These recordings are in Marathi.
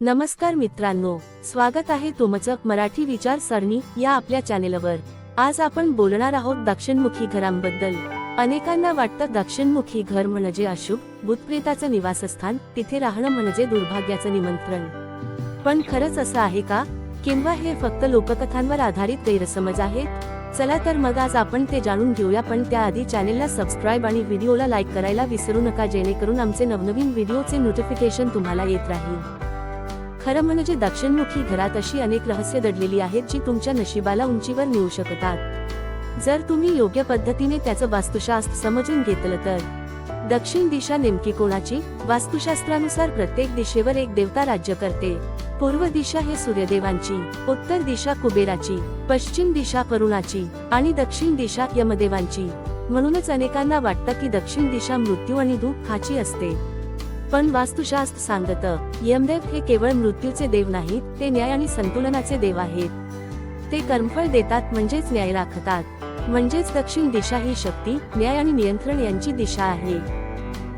नमस्कार मित्रांनो स्वागत आहे तुमचं मराठी विचार सरणी या आपल्या चॅनेलवर. आज आपण बोलणार आहोत दक्षिणमुखी घरांबद्दल. अनेकांना वाटतं दक्षिणमुखी घर म्हणजे अशुभ भूतप्रेताचं निवासस्थान तिथे राहणं म्हणजे दुर्भाग्याचं निमंत्रण. पण खरंच असं आहे का? किंवा हे फक्त लोककथांवर आधारित गैरसमज आहेत? चला तर मग आज आपण ते जाणून घेऊया पण त्याआधी चॅनेलला सबस्क्राईब आणि व्हिडिओला लाईक करायला विसरू नका जेणेकरून आमचे नवनवीन व्हिडिओचे नोटिफिकेशन तुम्हाला येत राहील. खरं म्हणजे दक्षिणमुखी घरात अशी अनेक रहस्य दडलेली आहेत जी तुमच्या नशिबाला उंचीवर नेऊ शकतात. जर तुम्ही योग्य पद्धतीने त्याचं वास्तुशास्त्र समजून घेतलं तर. दक्षिण दिशा नेमकी कोणाची? वास्तुशास्त्रानुसार प्रत्येक दिशेवर एक देवता राज्य करते. पूर्व दिशा हे सूर्यदेवांची उत्तर दिशा कुबेराची पश्चिम दिशा करुणाची आणि दक्षिण दिशा यमदेवांची. म्हणूनच अनेकांना वाटतं की दक्षिण दिशा मृत्यू आणि दुःखाची असते. पण वास्तुशास्त्र सांगत यमदेव हे केवळ मृत्यूचे देव नाहीत ते न्याय आणि संतुलनाचे देव आहेत. ते कर्मफळ देतात म्हणजेच न्याय राखतात. म्हणजेच दक्षिण दिशा ही शक्ती न्याय आणि नियंत्रण यांची दिशा आहे.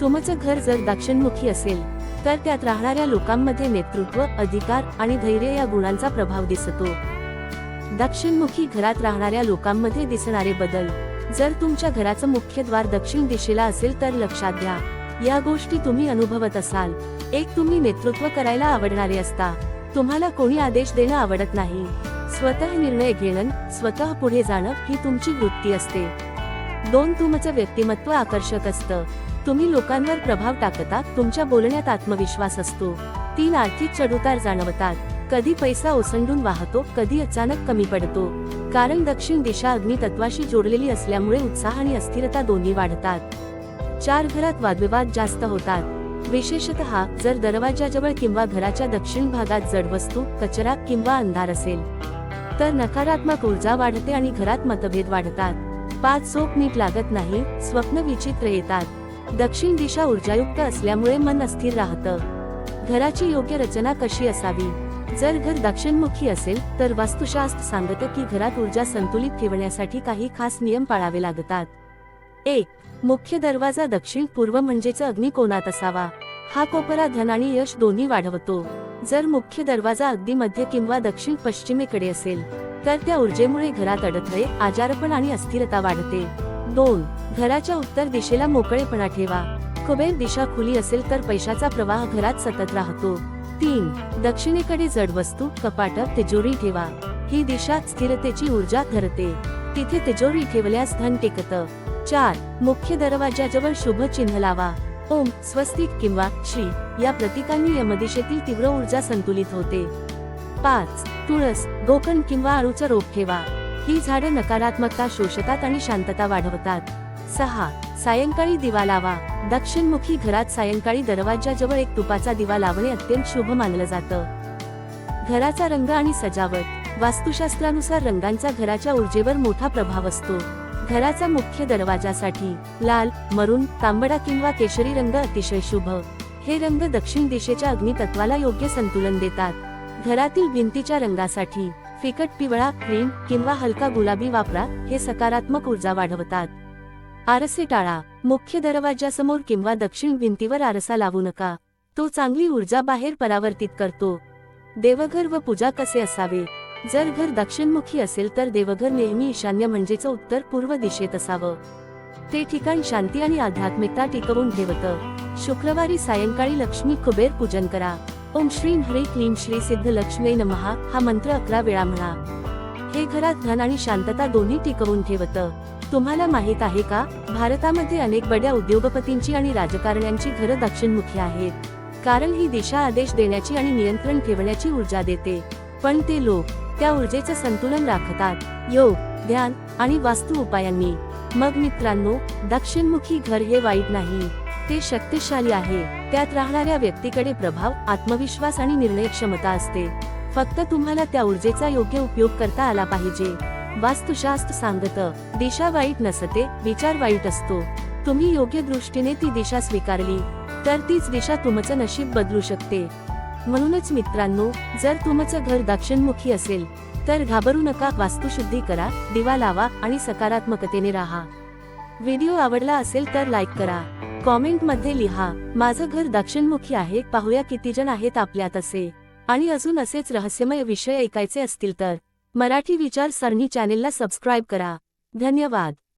तुमचं घर जर दक्षिणमुखी असेल तर त्यात राहणाऱ्या लोकांमध्ये नेतृत्व अधिकार आणि धैर्य या गुणांचा प्रभाव दिसतो. दक्षिणमुखी घरात राहणाऱ्या लोकांमध्ये दिसणारे बदल. जर तुमच्या घराचं मुख्य द्वार दक्षिण दिशेला असेल तर लक्षात घ्या. या गोष्टी तुम्ही अनुभवत असाल. एक तुम्ही नेतृत्व करायला आवडणारे असता. तुम्हाला कोणी आदेश देणं आवडत नाही. स्वतः निर्णय घेणं स्वतः पुढे जाणं ही तुमची वृत्ती असते. दोन तुमचं व्यक्तिमत्व आकर्षक असतं. तुम्ही लोकांवर प्रभाव टाकता तुमच्या बोलण्यात आत्मविश्वास असतो. तीन आर्थिक चढउतार जाणवतात. कधी पैसा ओसंडून वाहतो कधी अचानक कमी पडतो. कारण दक्षिण दिशा अग्नितत्वाशी जोडलेली असल्यामुळे उत्साह आणि अस्थिरता दोन्ही वाढतात. चार घरात वादविवाद जास्त होतात. विशेषतः जर दरवाजाजवळ किंवा घराच्या दक्षिण भागात जड वस्तू कचरा किंवा अंधार असेल तर नकारात्मक ऊर्जा वाढते आणि घरात मतभेद वाढतात. पाच झोप नीट लागत नाही स्वप्न विचित्र येतात. दक्षिण दिशा ऊर्जायुक्त असल्यामुळे मन अस्थिर राहतं. घराची योग्य रचना कशी असावी? जर घर दक्षिणमुखी असेल तर वास्तुशास्त्र सांगतं की घरात ऊर्जा संतुलित ठेवण्यासाठी काही खास नियम पाळावे लागतात. एक मुख्य दरवाजा दक्षिण पूर्व म्हणजेच अग्निकोनात असावा. हा कोपरा धन आणि यश दोन्ही वाढवतो. जर मुख्य दरवाजा अगदी मध्य किंवा दक्षिण पश्चिमेकडे असेल तर त्या ऊर्जेमुळे घरात अडथळे आजारपण आणि अस्थिरता वाढते. दोन घराच्या उत्तर दिशेला मोकळेपणा ठेवा. कुबेर दिशा खुली असेल तर पैशाचा प्रवाह घरात सतत राहतो. तीन दक्षिणेकडे जड वस्तू कपाट तिजोरी ठेवा. ही दिशा स्थिरतेची ऊर्जा धरते तिथे तिजोरी ठेवल्यास धन टेकतं. चार मुख्य दरवाजाजवळ शुभ चिन्ह लावा. ओम स्वस्तिक किंवा श्री या प्रतीकांनी यमदिशेतील तीव्र ऊर्जा संतुलित होते. पाच तुळस गोकण किंवा आळूचं रोप ठेवा. ही झाडं नकारात्मकता शोषतात आणि शांतता वाढवतात. सहा सायंकाळी दिवा लावा. दक्षिणमुखी घरात सायंकाळी दरवाजाजवळ एक तुपाचा दिवा लावणे अत्यंत शुभ मानलं जातं. घराचा रंग आणि सजावट. वास्तुशास्त्रानुसार रंगांचा घराच्या ऊर्जेवर मोठा प्रभाव असतो. घराचा मुख्य दरवाजासाठी लाल मरून तांबडा किंवा केशरी रंग अतिशय शुभ. हे रंग दक्षिण दिशेच्या अग्नितत्वाला योग्य संतुलन देतात. घरातील भिंतीच्या रंगासाठी फिकट पिवळा क्रीम किंवा हलका गुलाबी वापरा हे सकारात्मक ऊर्जा वाढवतात. आरसे टाळा. मुख्य दरवाजासमोर किंवा दक्षिण भिंतीवर आरसा लावू नका. तो चांगली ऊर्जा बाहेर परावर्तित करतो. देवघर व पूजा कसे असावे? जर घर दक्षिणमुखी असेल तर देवघर नेहमी ईशान्य म्हणजेच उत्तर पूर्व दिशेत असावं. ते ठिकाण शांती आणि आध्यात्मिकता टिकवून ठेवतं. शुक्रवारी सायंकाळी लक्ष्मी कुबेर पूजन करा. ओम श्री हरी क्लीम श्री सिद्ध लक्ष्मी नमहा हा मंत्र अकरा वेळा म्हणा. हे घरात धन आणि शांतता दोन्ही टिकवून ठेवतं. तुम्हाला माहीत आहे का? भारतामध्ये अनेक बड्या उद्योगपतींची आणि राजकारण्यांची घरं दक्षिणमुखी आहेत. कारण ही दिशा आदेश देण्याची आणि नियंत्रण ठेवण्याची ऊर्जा देते. पण ते लोक त्या ऊर्जेचं संतुलन राखतात. योग ध्यान आणि वास्तू उपायांनी. मग मित्रांनो दक्षिणमुखी घर हे वाईट नाही. ते शक्तिशाली आहे. त्यात राहणाऱ्या व्यक्तीकडे प्रभाव आत्मविश्वास आणि निर्णय क्षमता असते. फक्त तुम्हाला त्या ऊर्जेचा योग्य उपयोग करता आला पाहिजे. वास्तुशास्त्र सांगत दिशा वाईट नसते विचार वाईट असतो. तुम्ही योग्य दृष्टीने ती दिशा स्वीकारली तर तीच दिशा तुमचं नशीब बदलू शकते. म्हणूनच मित्रांनो जर तुमचं घर दक्षिणमुखी असेल तर घाबरू नका वास्तुशुद्धी करा दिवा लावा आणि सकारात्मकतेने राहा. व्हिडिओ आवडला असेल तर लाईक करा. कॉमेंटमध्ये लिहा माझं घर दक्षिणमुखी आहे पाहूया किती जण आहेत आपल्यात असे. आणि अजून असेच रहस्यमय विषय ऐकायचे असतील तर मराठी विचार सरणी चॅनेलला सबस्क्राईब करा. धन्यवाद.